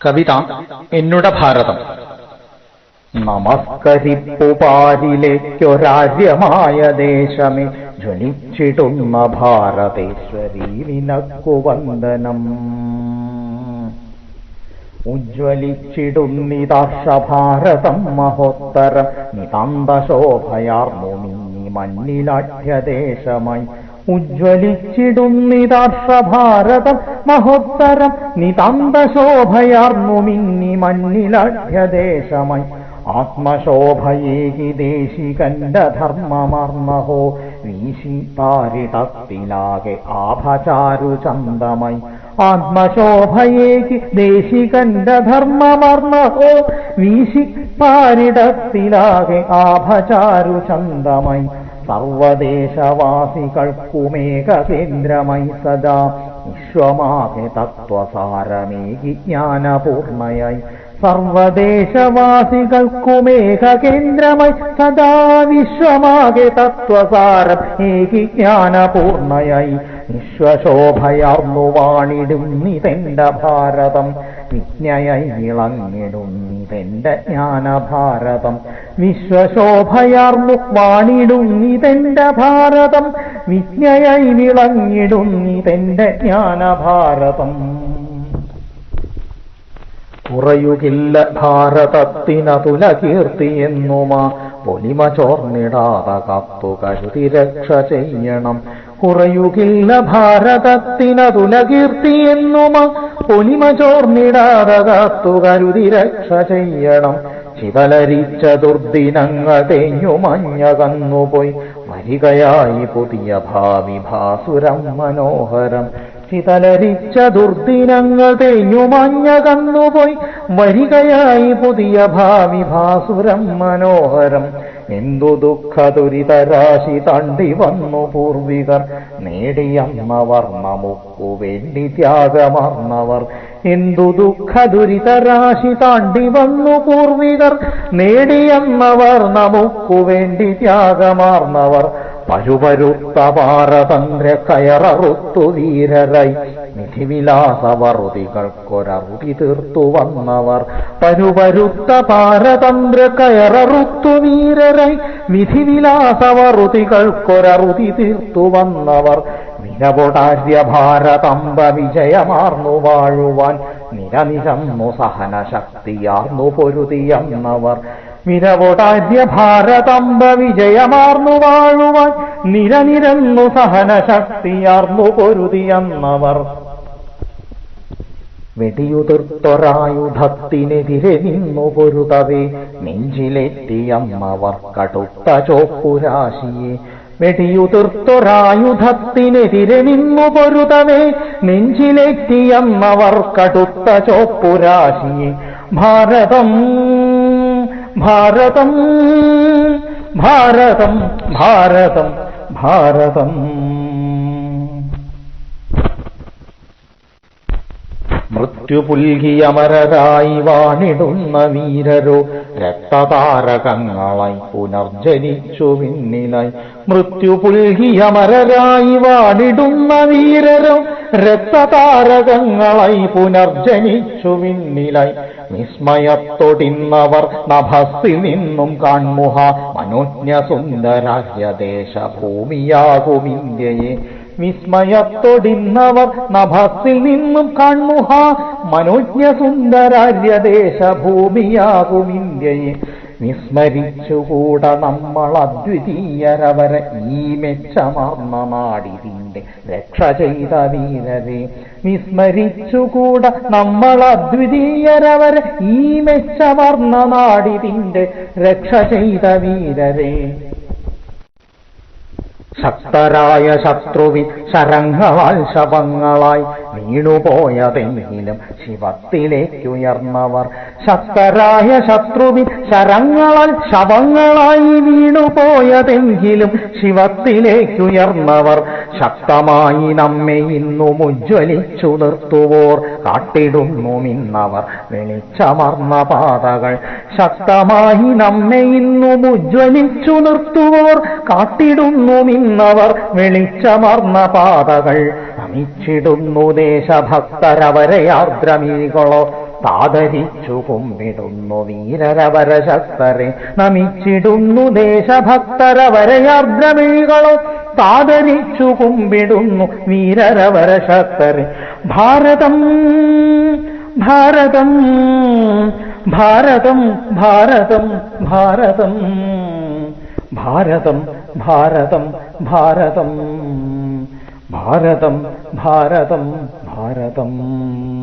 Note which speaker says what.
Speaker 1: കവിത എന്നുട ഭാരതം. നമസ്കരിപ്പു പാരിലേക്കൊരാര്യമായ ദേശമേ ജ്വലിച്ചിടുന്ന ഭാരതേശ്വരി നിനക്കു വന്ദനം ഉജ്ജ്വലിച്ചിടുന്നിതാർഷഭാരതം മഹോത്തരം നിതാന്തശോഭയാർമുനി മണ്ണിലാഠ്യദേശമായി ഉജ്ജ്വലിച്ചിടുന്നിതാർഷഭാരതം മഹോത്തരം നിതാന്തശോഭയാർന്നു മിന്നി മണ്ണിലാഠ്യദേശമായി ആത്മശോഭയേകി ദേശികന്റെ ധർമ്മമർന്നഹോ വീശി പാരിടത്തിലാകെ ആഭചാരു ചന്തമായി ആത്മശോഭയേക്ക് ദേശികന്റെ ധർമ്മമർന്നഹോ വീശി പാരിടത്തിലാകെ ആഭചാരു ചന്തമായി സർവദേശവാസികൾക്കുമേക കേന്ദ്രമായി സദാ വിശ്വമാകെ തത്വസാരമേകി ജ്ഞാനപൂർണയായി. സർവദേശവാസികൾക്കുമേക കേന്ദ്രമായി സദാ വിശ്വമാകെ തത്വസാരം ഏകി ജ്ഞാനപൂർണയായി. വിശ്വശോഭയാർന്നു വാണിടുന്നിതെന്റെ ഭാരതം. വിജ്ഞയായി ഇളങ്ങിടുന്നിതെന്റെ ജ്ഞാനഭാരതം. വിശ്വശോഭയാർമുക്വാണിടുന്നിതെന്റെ ഭാരതം. വിജ്ഞയായി വിളങ്ങിടുന്നിതെന്റെ ജ്ഞാനഭാരതം. കുറയുകില്ല ഭാരതത്തിനതുല കീർത്തിയെന്നുമാ പൊലിമ ചോർന്നിടാതെ കാത്തു കരുതി രക്ഷ ചെയ്യണം. കുറയുകില്ല ഭാരതത്തിനതുല കീർത്തിയെന്നുമാ പൊലിമ ചോർന്നിടാതെ കാത്തു കരുതി രക്ഷ ചെയ്യണം. ചിതലരിച്ച ദുർദിനങ്ങൾ തേഞ്ഞു കന്നുപോയി. വരികയായി പുതിയ ഭാവി ഭാസുരം മനോഹരം. ചിതലരിച്ച ദുർദിനങ്ങൾ തേഞ്ഞു മഞ്ഞകന്നുപോയി വരികയായി പുതിയ ഭാവി ഭാസുരം മനോഹരം. എന്തു ദുഃഖ ദുരിതരാശി തണ്ടി വന്നു പൂർവികർ. നേടിയന്നവർ നമുക്കു വേണ്ടി ത്യാഗമർന്നവർ. എന്തു ദുഃഖ ദുരിതരാശി താണ്ടി വന്നു പൂർവികർ. നേടിയന്നവർ നമുക്കു വേണ്ടി ത്യാഗമാർന്നവർ. പരുപരുത്ത പാരതന്ത്ര കയററുത്തു വീരരായി. നിധിവിലാസവറുതികൾക്കൊരറുതി തീർത്തു വന്നവർ. പരുപരുത്ത പാരതന്ത്ര കയററുത്തു വീരരായി. നിധിവിലാസവറുതികൾക്കൊരറുതി തീർത്തു വന്നവർ. നിരപൊടാര്യ ഭാരതമ്പ വിജയമാർന്നു വാഴുവാൻ. നിരനിരന്നു സഹനശക്തിയാർന്നു പൊരുതിയെന്നവർ. നിരവൊടാര്യ ഭാരതമ്പ വിജയമാർന്നു വാഴുവാൻ നിരനിരന്നു സഹനശക്തിയാർന്നു പൊരുതിയെന്നവർ. വെടിയുതിർത്തൊരായുധത്തിനെതിരെ നിന്നു പൊരുതവേ നെഞ്ചിലെത്തിയമ്മവർ കടുത്ത ചോപ്പുരാശിയെ വെടിയുതിർത്തൊരായുധത്തിനെതിരെ നിന്നു പൊരുതവേ നെഞ്ചിലെത്തിയമ്മവർ കടുത്ത ചോപ്പുരാശിയെ ഭാരതം ഭാരതം ഭാരതം ഭാരതം ഭാരതം. മൃത്യുപുൽകിയമരരായി വാണിടുന്ന വീരരോ രക്തതാരകങ്ങളായി പുനർജനിച്ചു വിണ്ണിലായി മൃത്യുപുൽകിയമരരായി വാണിടുന്ന വീരരോ രക്തതാരകങ്ങളായി പുനർജനിച്ചു വിണ്ണിലായി. വിസ്മയത്തൊടിന്നവർ നഭസ്സിൽ നിന്നും കാൺമുഹ മനോജ്ഞ സുന്ദരാജ്യദേശഭൂമിയാകും ഇന്ത്യയെ. വിസ്മയത്തൊടിന്നവർ നഭസ്സിൽ നിന്നും കാൺമുഹ മനോജ്ഞ സുന്ദരാര്യദേശഭൂമിയാകും ഇന്ത്യയെ വിസ്മരിച്ചുകൂട നമ്മൾ അദ്വിതീയരവരെ ഈ മെച്ചമാർന്ന നാടിതിന്റെ രക്ഷ ചെയ്ത വീരരെ. വിസ്മരിച്ചുകൂട നമ്മൾ അദ്വിതീയരവരെ ഈ മെച്ചമാർന്ന നാടിതിന്റെ രക്ഷ ചെയ്ത വീരരെ. ശക്തരായ ശത്രുവിൽ ശരങ്ങളാൽ ശവങ്ങളായി വീണുപോയതെങ്കിലും ശിവത്തിലേക്കുയർന്നവർ. ശക്തരായ ശത്രുവിൻ ശരങ്ങളാൽ ശവങ്ങളായി വീണുപോയതെങ്കിലും ശിവത്തിലേക്കുയർന്നവർ. ശക്തമായി നമ്മെ ഇന്നും ഉജ്ജ്വലിച്ചു നിർത്തുവോർ. കാട്ടിടുന്നു മിന്നവർ. വെളിച്ചമർന്ന പാതകൾ. ശക്തമായി നമ്മെ ഇന്നും ഉജ്ജ്വലിച്ചു നിർത്തുവോർ. കാട്ടിടുന്നു മിന്നവർ. വെളിച്ചമർന്ന പാതകൾ. നമിച്ചിടുന്നു ദേശഭക്തരവരെ ആർദ്രമീകളോ. താതരിച്ചു കുമ്പിടുന്നു വീരരവരശക്തരെ നമിച്ചിടുന്നു ദേശഭക്തരവരയാർദ്രമിഴികളോ താതരിച്ചു കുമ്പിടുന്നു വീരരവരശക്തരെ ഭാരതം ഭാരതം ഭാരതം ഭാരതം ഭാരതം. ഭാരതം ഭാരതം ഭാരതം. भारतं भारतं भारतम्